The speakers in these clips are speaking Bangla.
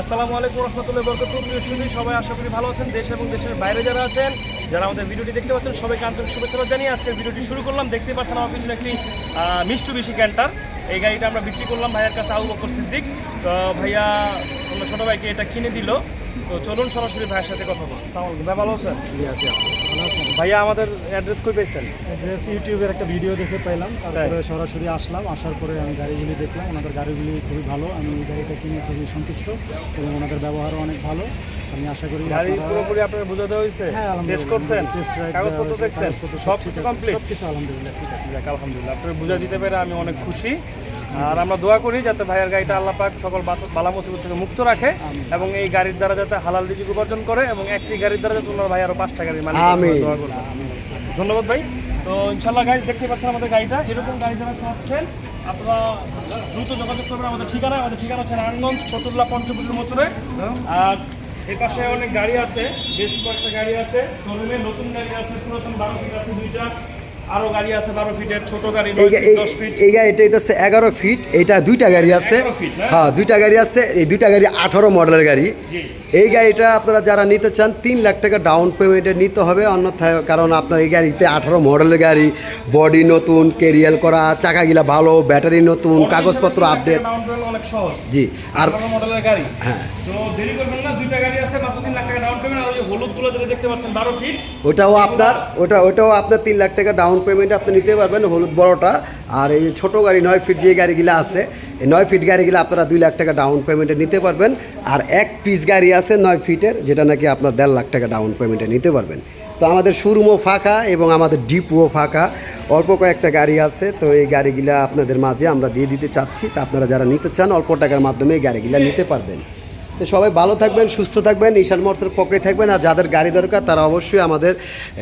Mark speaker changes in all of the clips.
Speaker 1: আসসালামু আলাইকুম রহমতুল্লাহ বরকত সুধী সবাই আশা করি ভালো আছেন। দেশ এবং দেশের বাইরে যারা আছেন, যারা আমাদের ভিডিওটি দেখতে পাচ্ছেন, সবাইকে আন্তরিক শুভেচ্ছা জানিয়ে আজকের ভিডিওটি শুরু করলাম। দেখতে পাচ্ছেন আমার পিছনে একটি মিষ্টু বেশি ক্যান্টার। এই গাড়িটা আমরা বিক্রি করলাম ভাইয়ার কাছে আউ বকর সিদ্দিক। তো ভাইয়া আমার ছোটো ভাইকে এটা কিনে দিল। তো চলুন সরাসরি ভাইয়ের সাথে কথা বলুন ভাই ভালো আছেন?
Speaker 2: জি আছি ভালো আছেন?
Speaker 1: ভাইয়া আমাদের অ্যাড্রেস কই পেয়েছেন?
Speaker 2: অ্যাড্রেস ইউটিউবের একটা ভিডিও দেখে পেলাম তারপরে সরাসরি আসলাম। আসার পরে আমি গাড়িগুলি দেখলাম। ওনাদের গাড়িগুলি খুবই ভালো। আমি এই গাড়িটা কিনে খুবই সন্তুষ্ট এবং ওনাদের ব্যবহারও অনেক ভালো। আমি আশা করি
Speaker 1: গাড়ি পুরোপুরি আপনার বোঝাতে হয়েছে।
Speaker 2: হ্যাঁ
Speaker 1: টেস্ট করছেন।
Speaker 2: টেস্ট রাইড
Speaker 1: কাগজপত্র দেখছেন? সব কিছু কমপ্লিট
Speaker 2: সব কিছু আলহামদুলিল্লাহ ঠিক আছে।
Speaker 1: আলহামদুলিল্লাহ। আপনি বুঝা দিতে পেরে আমি অনেক খুশি। আর আমরা দোয়া করি যাতে ভাইয়ের গাড়িটা আল্লাহ পাক সকল বালা মুসিবত থেকে মুক্ত রাখে এবং এই গাড়ির দ্বারা যাতে হালাল রিজিক উপার্জন করে এবং একটি গাড়ির দ্বারা যাতে ওনার ভাই আরও পাঁচটা গাড়ি মালিক দোয়া করব। ধন্যবাদ ভাই। তো ইনশাল্লাহ গাড়ি দেখতে পাচ্ছেন আমাদের গাড়িটা। এরকম গাড়ি যারা চাচ্ছেন আপনারা দ্রুত যোগাযোগ করবেন আমাদের ঠিকানা। আমাদের ঠিকানা হচ্ছে নারায়ণগঞ্জ ফতুল্লা পঞ্চপুরের মোচরে আর এর পাশে অনেক গাড়ি আছে বেশ কয়েকটা গাড়ি আছে। শোরুমে নতুন গাড়ি আছে পুরাতন বারো আছে দুইটা। আরও গাড়ি আছে ফিটের ছোট গাড়ি ফিট,
Speaker 3: এই-
Speaker 1: দশ ফিট।
Speaker 3: এই গাড়ি এটা ফিট এটা দুইটা গাড়ি আছে।
Speaker 1: হ্যাঁ?
Speaker 3: হ্যাঁ দুইটা গাড়ি আছে এই দুইটা গাড়ি আঠারো মডেলের গাড়ি। এই গাড়িটা আপনারা যারা নিতে চান তিন লাখ টাকা ডাউন পেমেন্টে নিতে হবে অন্যথায় কারণ আপনার এই গাড়িতে আঠারো মডেলের গাড়ি বডি নতুন কেরিয়াল করা চাকাগুলা ভালো ব্যাটারি নতুন কাগজপত্র আপডেট
Speaker 1: অনেক সহজ।
Speaker 3: জি আর
Speaker 1: মডেলের গাড়ি।
Speaker 3: হ্যাঁ।
Speaker 1: তো দেরি করবেন না দুইটা গাড়ি আছে মাত্র তিন লাখ টাকা ডাউন পেমেন্ট আর ওই যে যেটা দেখতে পাচ্ছেন বারো ফিট।
Speaker 3: ওটাও আপনার ওটা ওটাও আপনার তিন লাখ টাকা ডাউন পেমেন্টে আপনি নিতে পারবেন হলুদ বড়টা। আর এই ছোটো গাড়ি, নয় ফিট যে গাড়িগুলো আছে, এই নয় ফিট গাড়িগুলো আপনারা দুই লাখ টাকা ডাউন পেমেন্টে নিতে পারবেন। আর এক পিস গাড়ি আছে নয় ফিটের যেটা নাকি আপনার দেড় লাখ টাকা ডাউন পেমেন্টে নিতে পারবেন। তো আমাদের শোরুমও ফাঁকা এবং আমাদের ডিপোও ফাঁকা। অল্প কয়েকটা গাড়ি আছে, তো এই গাড়িগুলা আপনাদের মাঝে আমরা দিয়ে দিতে চাচ্ছি। তা আপনারা যারা নিতে চান, অল্প টাকার মাধ্যমে এই গাড়িগুলা নিতে পারবেন। তো সবাই ভালো থাকবেন, সুস্থ থাকবেন, ঈশান মোটরসের পক্ষে থাকবেন। আর যাদের গাড়ি দরকার, তারা অবশ্যই আমাদের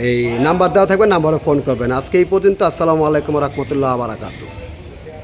Speaker 3: এই নাম্বার দেওয়া থাকবে, নাম্বারে ফোন করবেন। আজকে এই পর্যন্ত, আসসালামু আলাইকুম রহমতুল্লাহ বারাকাতু